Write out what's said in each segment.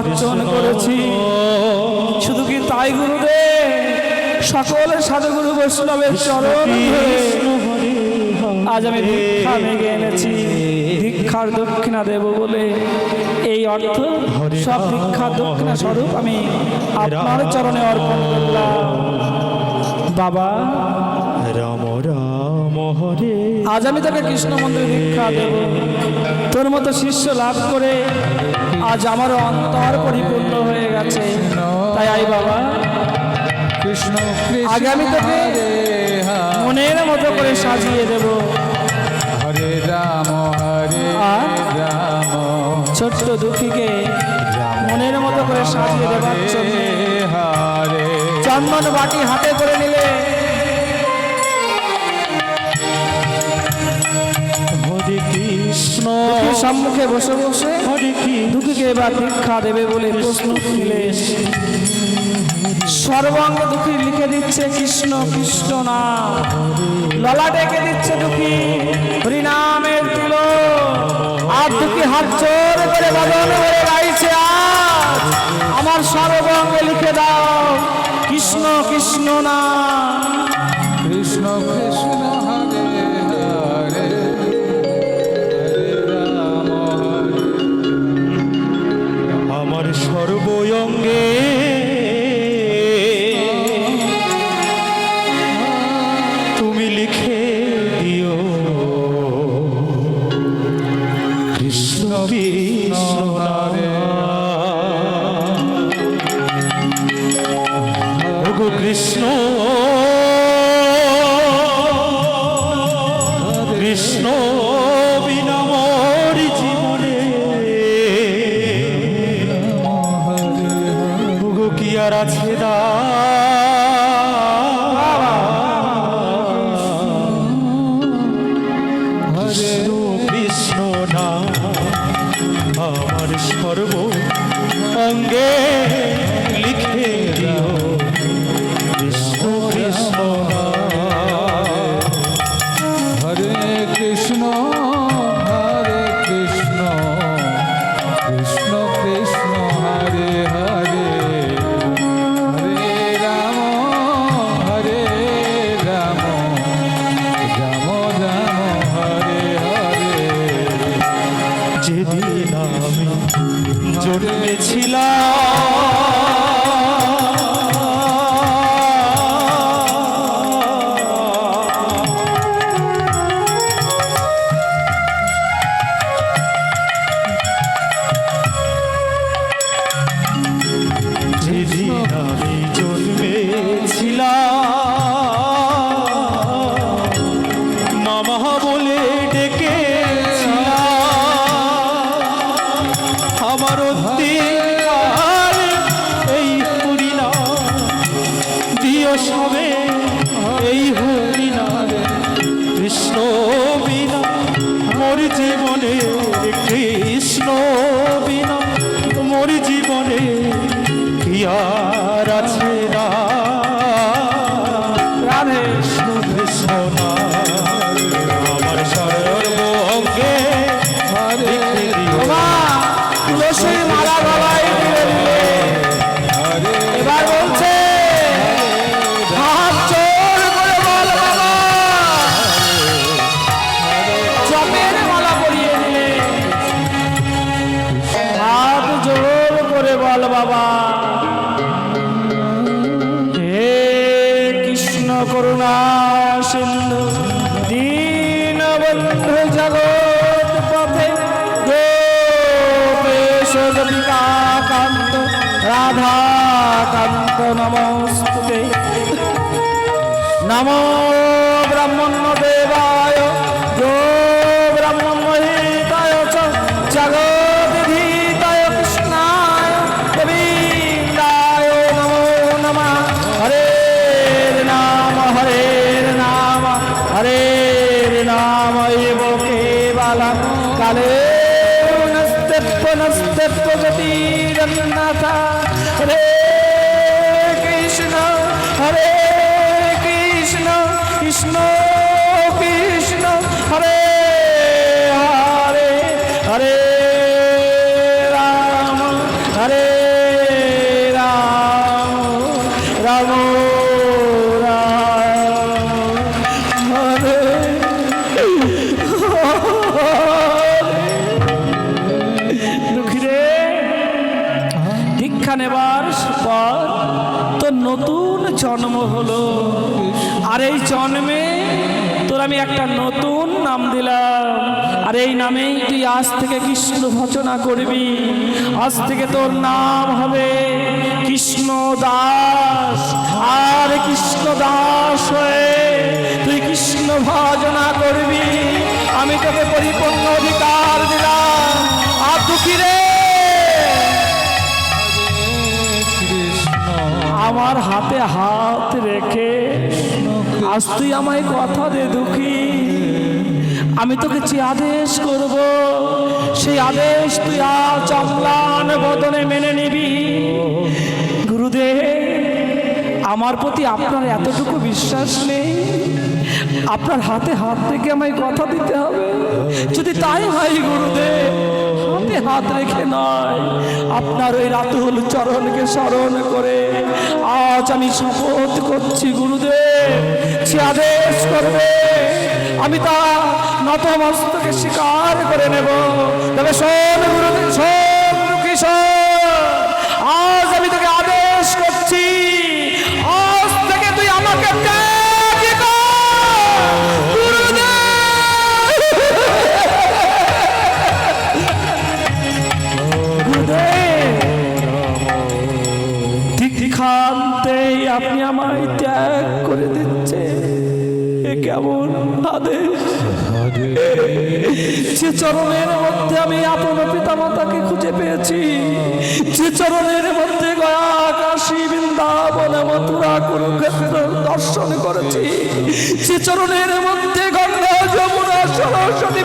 অর্চন করেছি। শুধু কি তাই, গুরুদেব? সকল সাধুগুরু বৈষ্ণবের চরণ আজ আমি দীক্ষা মেঘে এনেছি। দীক্ষার দক্ষিণা দেব বলে এই অর্থ। সব দীক্ষার দক্ষিণা স্বরূপ আমি আপনার চরণে অর্পণ করলাম। বাবা। রাম রাম। আজ আমি তোকে কৃষ্ণ মন্দির দীক্ষা দেব। তোর মতো শিষ্য লাভ করে আজ আমার অন্তর পরিপূর্ণ হয়ে গেছে। তাই আই বাবা কৃষ্ণ কৃষ্ণ আগে আমি তোকে মনের মতো করে সাজিয়ে দেব। হরে রাম হরে রাম। ছোট্ট দুঃখীকে মনের মতো করে সাজিয়ে দেবার জন্য চন্দন বাটি হাতে করে নিলে সম্মুখে বসে বসে দুঃখীকে এবার দীক্ষা দেবে বলে প্রস্তুত নিলেন সর্বাঙ্গ দুঃখী লিখে দিচ্ছে কৃষ্ণ কৃষ্ণ নাম ললা ডেকে দিচ্ছে দুঃখী, হরিনামের তুল আর দুঃখী হাত জোর করে বাদন করে গাইছে আজ। আমার সর্বাঙ্গে লিখে দাও, কৃষ্ণ কৃষ্ণ নাম কৃষ্ণ নমঃ বল বাবা। হে কৃষ্ণ করুণা সিন্ধু দীন বন্ধু জগৎ পথে গোপেশ কান্ত রাধা কান্ত নমস্তুতে। নমো পুনস্তে গতিরন্নাথ হরে কৃষ্ণ হরে কৃষ্ণ কৃষ্ণ কৃষ্ণ হরে হরে হরে নাম দিলাম। আর এই নামেই তুই আজ থেকে কৃষ্ণ ভজনা করবি। আজ থেকে তোর নাম হবে কৃষ্ণ দাস। আর কৃষ্ণ দাস হয়ে তুই কৃষ্ণ ভজনা করবি। আমি তোকে পরিপূর্ণ অধিকার দিলাম। আর দুঃখী রে আমার হাতে হাত রেখে আজ তুই আমায় কথা দে দুঃখী। আমি তোকে যে আদেশ করব, সেই আদেশ তুই আজ অম্লান বদনে মেনে নিবি। গুরুদেব, আমার প্রতি আপনার এতটুকু বিশ্বাস নেই। আপনার হাতে হাত থেকে আমায় কথা দিতে হবে। যদি তাই হয় গুরুদেব, হাতে হাত রেখে নয়, আপনার ওই রাতুল চরণকে স্মরণ করে আজ আমি শপথ করছি গুরুদেব সে আদেশ করবে আমি তা নতমস্তকে স্বীকার করে নেব। তবে শোন গুরুদেব শোন আজ আমি তোকে আদেশ করছি, আজ থেকে তুই আমাকে আপনি আমায় ত্যাগ যে চরণের মধ্যে আমি আপন পিতা মাতাকে খুঁজে পেয়েছি, যে চরণের মধ্যে গয়া কাশী বৃন্দাবন মথুরা কুরুক্ষেত্র দর্শন করেছি, যে চরণের মধ্যে গঙ্গা, যমুনা, সরস্বতী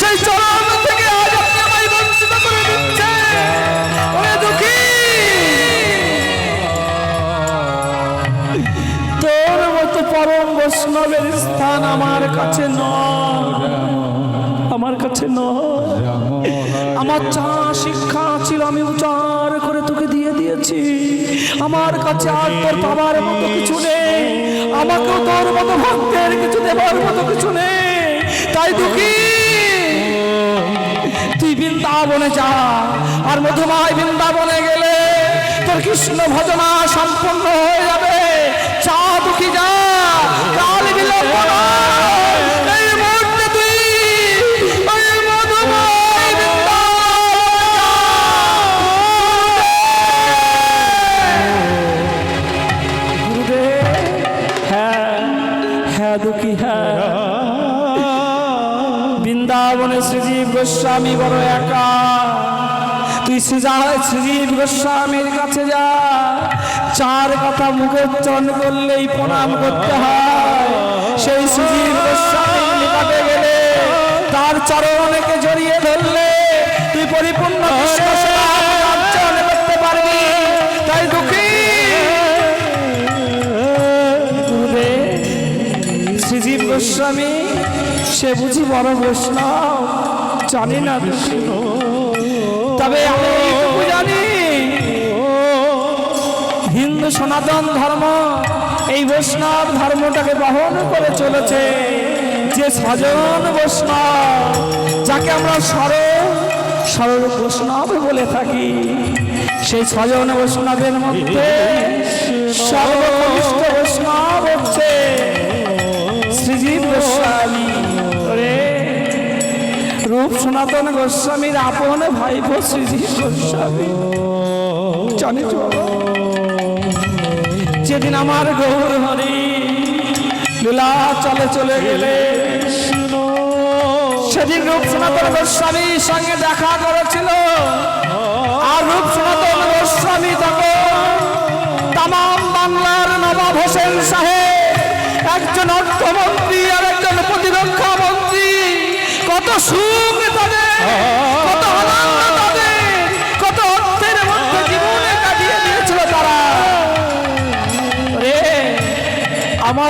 সেই চরণ থেকে আজ বঞ্চিত করে দিচ্ছে পরম বৈষ্ণবের স্থান আমার কাছে নয়। আমার কাছে নয়। আমার যা শিক্ষা ছিল আমি উচার করে তোকে দিয়ে দিয়েছি। আমার কাছে আর তোর পাবার মতো কিছু নেই। আমাকেও তোর মতো ভক্তের কিছু দেবার মতো কিছু নেই। তাই দুঃখী, তুই বৃন্দাবনে যা, আর মধুমায় বৃন্দাবনে গেলে তোর কৃষ্ণ ভজনা সম্পূর্ণ হয়ে যাবে। চা দুঃখী যা কাল বিলম্ব নয়। এই মুহূর্তে তুই ওই মধুময় বৃন্দাবনে শ্রীজীব গোস্বামী বড় একা তুই শ্রীজা শ্রীজীব গোস্বামীর কাছে যা চার কথা মুখে উচ্চারণ করলেই প্রণাম করতে হয়। সেই গোস্বামীর নিকটে গেলে, তার চরণকে জড়িয়ে ধরলে, তুই পরিপূর্ণ করতে পারবি। তাই দুঃখী শ্রীজীব গোস্বামী, সে বুঝি বড় বৈষ্ণব, জানি না তবে আমি জানি, হিন্দু সনাতন ধর্ম এই বৈষ্ণব ধর্মটাকে বহন করে চলেছে। যে স্বজন বৈষ্ণব, যাকে আমরা সরল সরল বৈষ্ণব বলে থাকি, সেই সজন বৈষ্ণবের মধ্যে সর্বকনিষ্ঠ বৈষ্ণব হচ্ছে শ্রীজীব গোস্বামী। রূপ সনাতন গোস্বামীর আপন ভাইপো শ্রীজীব গোস্বামী। জানি তো যেদিন আমার গৌর হরি লীলা চলে চলে গেলে সেদিন রূপ সনাতন গোস্বামীর সঙ্গে দেখা করেছিল। আর রূপ সনাতন গোস্বামী তখন তাম বাংলার নবাব হোসেন সাহেব একজন অর্থমন্ত্রী আর একজন প্রতিরক্ষা মন্ত্রী কত সুখ তাদের।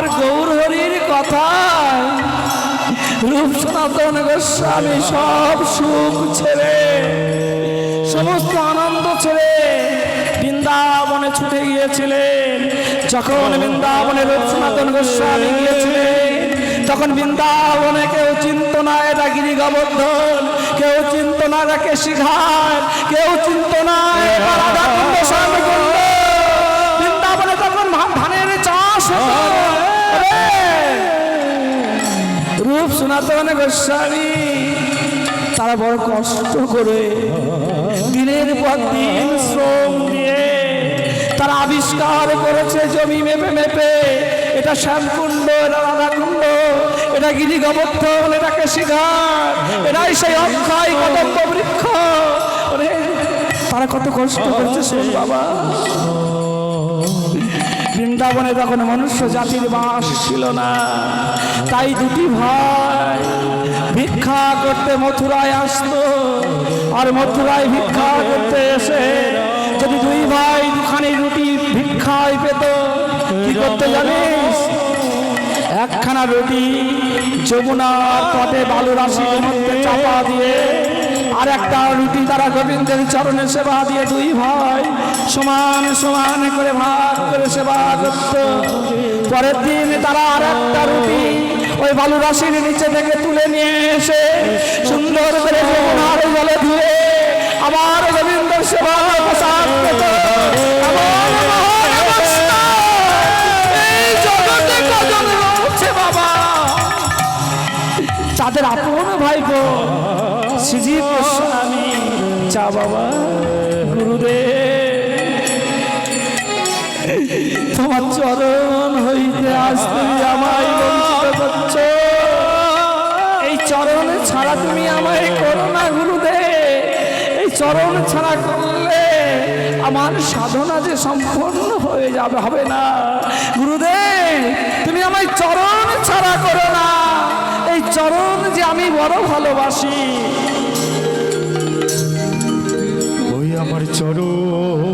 আমার গৌর হরির কথা। রূপ সনাতন গোস্বামী সব সুখ ছেড়ে, সমস্ত আনন্দ ছেড়ে বৃন্দাবনে ছুটে গিয়েছিলেন। যখন বৃন্দাবনে রূপ সনাতন গোস্বামী গিয়েছিলেন, তখন বৃন্দাবনে কেউ চিন্ত না এটা গিরি গোবর্ধন, কেউ চিন্ত না এটাকে শিখায় কেউ চিন্ত সনাতন গোস্বামী, তারা বড় কষ্ট করে দিনের পর দিন শ্রম দিয়ে তারা আবিষ্কার করেছে জমি মেপে মেপে। এটা শ্যামকুণ্ড, এটা রাধাকুণ্ড, এটা গিরি গোবর্ধন এটা কেশিঘাট, এটাই সেই অক্ষয় কদম্ব বৃক্ষ। তারা কত কষ্ট করেছে শোন বাবা। বৃন্দাবনে তখন মনুষ্য জাতির বাস ছিল না, তাই দুটি ভাই ভিক্ষা করতে মথুরায় আসতো। আর মথুরায় ভিক্ষা করতে এসে যদি দুই ভাই দুখানি রুটি ভিক্ষায় পেত, কি করতে জানিস? একখানা রুটি যমুনার তটে বালু রাশির মধ্যে চাপা দিয়ে আর একটা রুটি তারা গোবিন্দের চরণে সেবা দিয়ে দুই ভাই সমান সমান করে ভাগ করে সেবা করত। পরের দিন তারা আর একটা রুটি ওই বালু রাশির নিচে থেকে তুলে নিয়ে এসে সুন্দর করে যমুনার জলে ধুয়ে আবার গোবিন্দের সেবা প্রসাদ পেত। তাদের আপন ভাইপো শ্রীজীব গোস্বামী। চা বাবা, গুরুদেব। তোমার চরণ হইতে আজ তুমি আমায় এই চরণ ছাড়া তুমি আমায় করো না, গুরুদেব। এই চরণ ছাড়া করলে আমার সাধনা যে সম্পূর্ণ হয়ে যাবে, হবে না। গুরুদেব, তুমি আমায় চরণ ছাড়া করো না। এই চরণ যে আমি বড় ভালোবাসি আমার চরণ।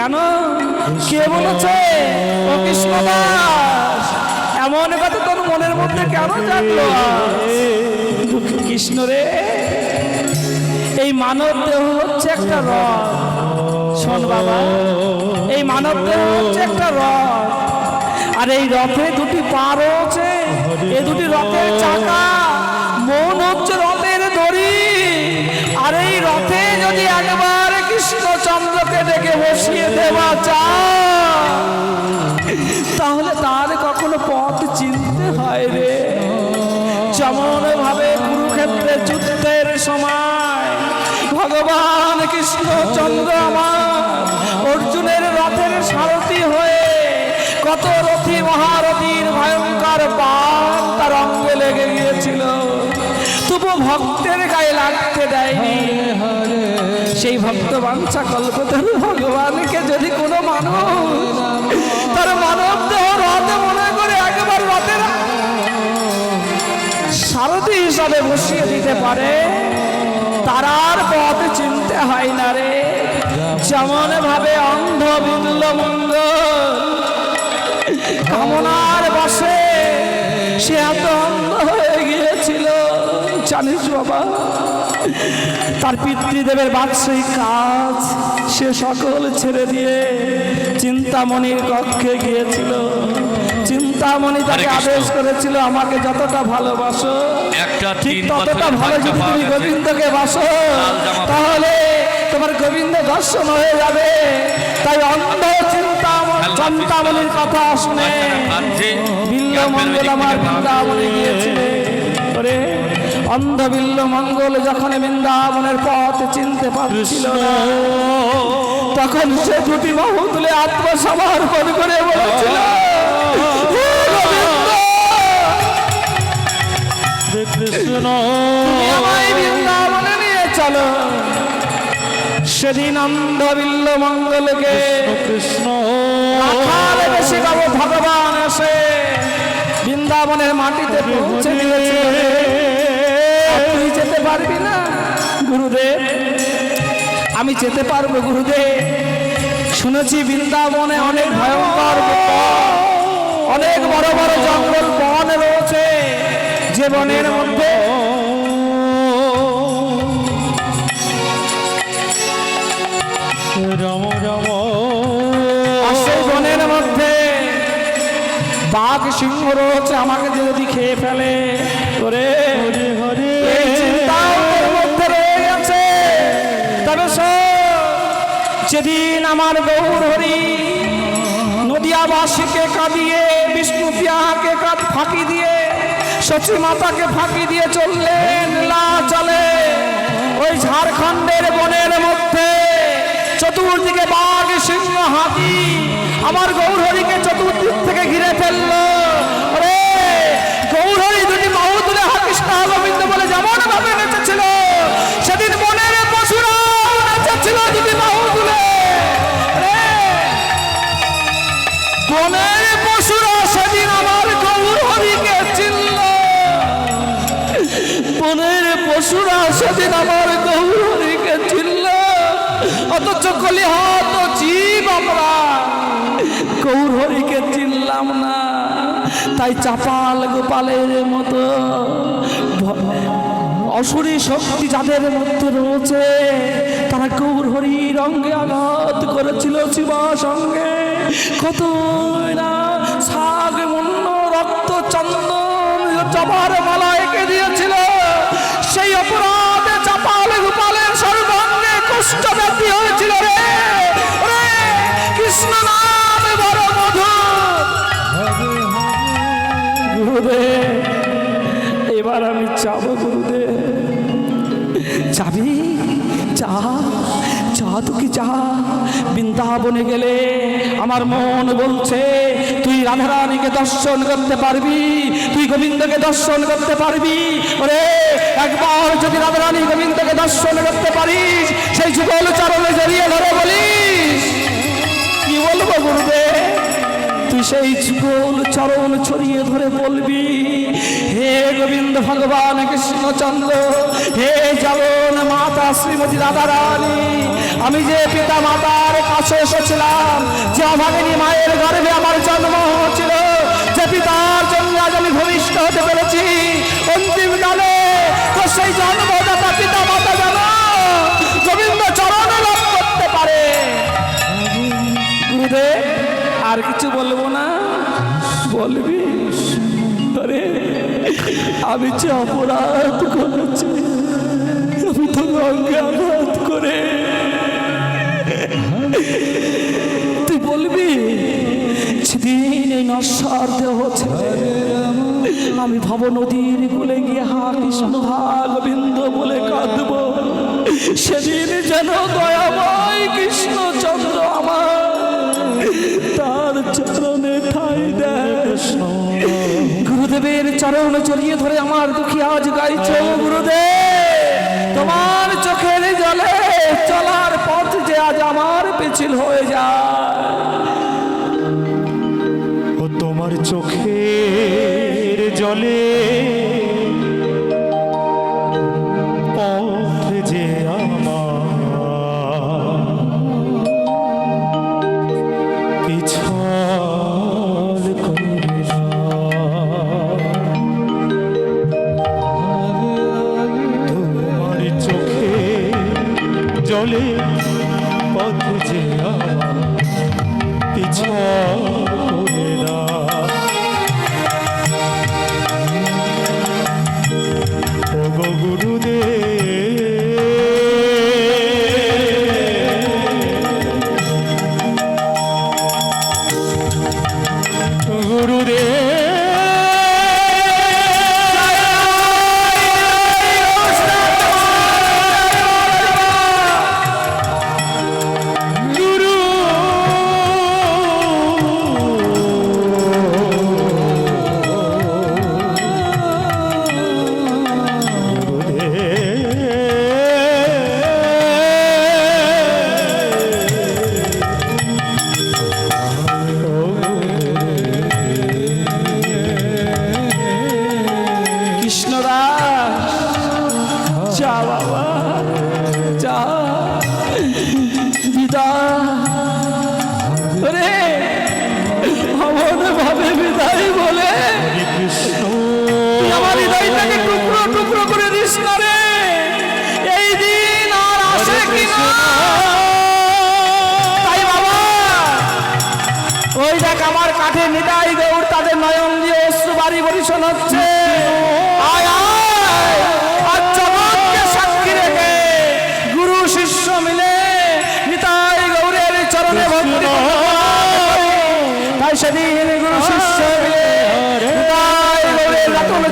কেন? কে বলেছে? ও কৃষ্ণদাস। এমন কথা তোর মনের মধ্যে কেন জানলো কৃষ্ণ রে, এই মানব দেহ হচ্ছে একটা রথ। শোন বাবা, এই মানব দেহ হচ্ছে একটা রথ। আর এই রথে দুটি পা রয়েছে এই দুটি রথের চাকা মন হচ্ছে রথের দড়ি। আর এই রথে যদি ডেকে বসিয়ে দেওয়া যায়। তাহলে তার কখনো পথ চিনতে হয় রে। যেমন ভাবে কুরুক্ষেত্রে যুদ্ধের সময় ভগবান কৃষ্ণচন্দ্র আমার অর্জুনের রথের সারথি হয়ে কত রথি মহারথীর ভয়ঙ্কর পান তার অঙ্গে লেগে গিয়েছিল। তবু ভক্তের গায়ে লাগতে দেয়নি। সেই ভক্ত বাঞ্ছা কল্পতরু ভগবানকে যদি কোনো মানুষ তার মানব দেহ রথে মনে করে একবার রথের সারথি হিসাবে বসিয়ে দিতে পারে তারার পথ চিনতে হয় না রে। যেমন ভাবে অন্ধ বিল্ল মঙ্গল, কামনার বসে সে এত অন্ধ হয়ে গিয়েছিল। জানিস বাবা তার পিতৃদেবের বাৎসরিক কাজ সে সকল ছেড়ে দিয়ে চিন্তামণির কক্ষে গিয়েছিল। চিন্তামণি তাকে আদেশ করেছিল আমাকে যতটা ভালোবাসো ঠিক ততটা ভালো যদি তুমি গোবিন্দকে বাসো তাহলে তোমার গোবিন্দ দর্শন হয়ে যাবে। তাই অন্ধ চিন্তা চিন্তামণির কথা শুনে মঙ্গল আমার বৃন্দাবনে গিয়েছিলে ওরে অন্ধ বিল্ল মঙ্গল যখন বৃন্দাবনের পথ চিনতে পারছিল তখন সে দুটি বাহু তুলে আত্মসমর্পণ করে বলেছিল "হে গোবিন্দ, হরে কৃষ্ণ। বৃন্দাবনে নিয়ে চলো। সেদিন অন্ধ বিল্ল মঙ্গলকে কৃষ্ণ বেশি গাবো ভগবান এসে বৃন্দাবনের মাটিতে পৌঁছে যেতে পারবি না গুরুদেব। আমি যেতে পারব গুরুদেব। শুনেছি বৃন্দাবনে অনেক ভয়ঙ্কর অনেক বড় বড় জঙ্গল বন রয়েছে যে বনের মধ্যে। রাম রাম। আর সেই বনের মধ্যে বাঘ সিংহ রয়েছে আমাকে যদি খেয়ে ফেলে। ওরে যেদিন আমার গৌর হরি নদিয়াবাসীকে কাঁদিয়ে, বিষ্ণু পিয়াকে কাঁদ ফাঁকি দিয়ে সচী মাতাকে ফাঁকি দিয়ে চললেন লা চলে ওই ঝাড়খণ্ডের বনের মধ্যে চতুর্দিকে বাঘ, সিংহ, হাতি আমার গৌরহরিকে চতুর্দিক থেকে ঘিরে ফেলল। গৌরহরি দুটি বাহু তুলে হা কৃষ্ণ গোবিন্দ বলে যেমন ভাবে নেচেছিল, সেদিন পশুরা সেদিন আমার গৌরহরিকে চিনল। অথচ কলি হাত জীব আমরা। গৌরহরিকে চিনলাম না। তাই চাপাল গোপালের মতো অসুরী শক্তি যাদের মধ্যে রয়েছে, তারা গৌরহরি রঙ্গে আঘাত করেছিল শিবা সঙ্গে। কত না শাক মুন্ন রক্ত চন্দন জবার মালা এঁকে দিয়েছিল সেই অপরাধে চাপাল গোপালের সর্বাঙ্গে কষ্ট ব্যাপী হয়েছিল রে। কৃষ্ণ নাম বড় গুরুদেব, এবার আমি যাব গুরুদেব। যাবি যা যা তুই যা বৃন্দাবনে গেলে আমার মন বলছে রাধারানীকে দর্শন করতে পারবি, তুই গোবিন্দকে দর্শন করতে পারবি। ওরে, একবার যদি রাধারানী গোবিন্দকে দর্শন করতে পারিস, সেই যুগল চরণে জড়িয়ে ধরে বলিস সেই যুগল চরণ ছড়িয়ে ধরে বলবি, হে গোবিন্দ ভগবান কৃষ্ণচন্দ্র, হে জগন মাতা শ্রীমতী রাধা রানী আমি যে পিতা মাতার কাছে এসেছিলাম, যে অভাগিনী মায়ের গর্ভে আমার জন্ম হয়েছিল, যে পিতার জন্য আজ আমি ভূমিষ্ঠ হতে পেরেছি, অন্তিম কালে তো সেই জন্মদাতা পিতা মাতা যেন গোবিন্দ চরণ লাভ করতে পারে। গুরুদেব আর কিছু বলব না? বলবি? আরে, আমি যে অপরাধ করেছি, আমি তো রঙে করে। তুই বলবি, সেদিন এই নশ্বর দেহ আমি ভব নদীর কুলে গিয়ে হা কৃষ্ণ হা গোবিন্দ বলে কাঁদবো। সেদিন যেন দয়াময় কৃষ্ণচন্দ্র চরণে ঠাই দেয়। গুরুদেবের চরণ চড়িয়ে ধরে আমার দুঃখী আজ গাইছে গুরুদেব। তোমার চোখের জলে চলার পথ যে আজ আমার পিছিল হয়ে যায়। ও তোমার চোখের জলে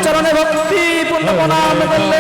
চরণে ভক্তি পূর্ণ প্রণাম করলে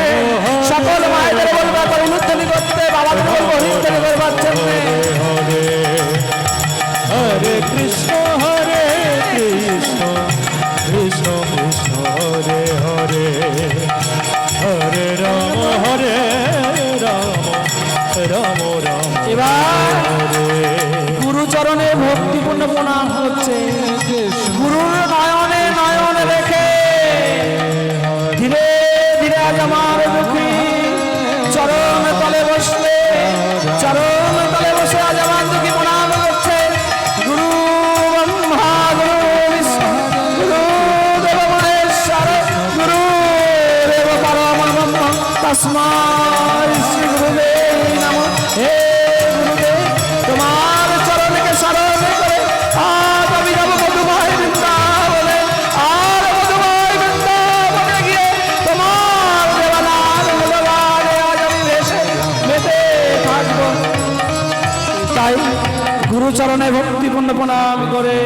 চরণে ভক্তিপূর্ণ প্রণাম করে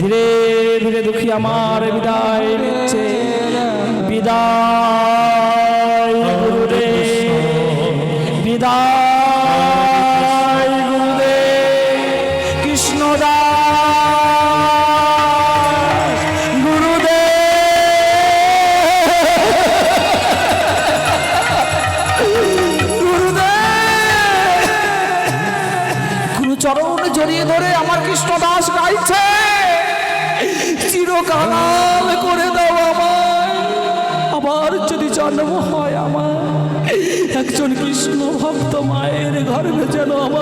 ধীরে ধীরে দুঃখী আমার বিদায় নিচ্ছে। বিদায়। i senin harbi cenabı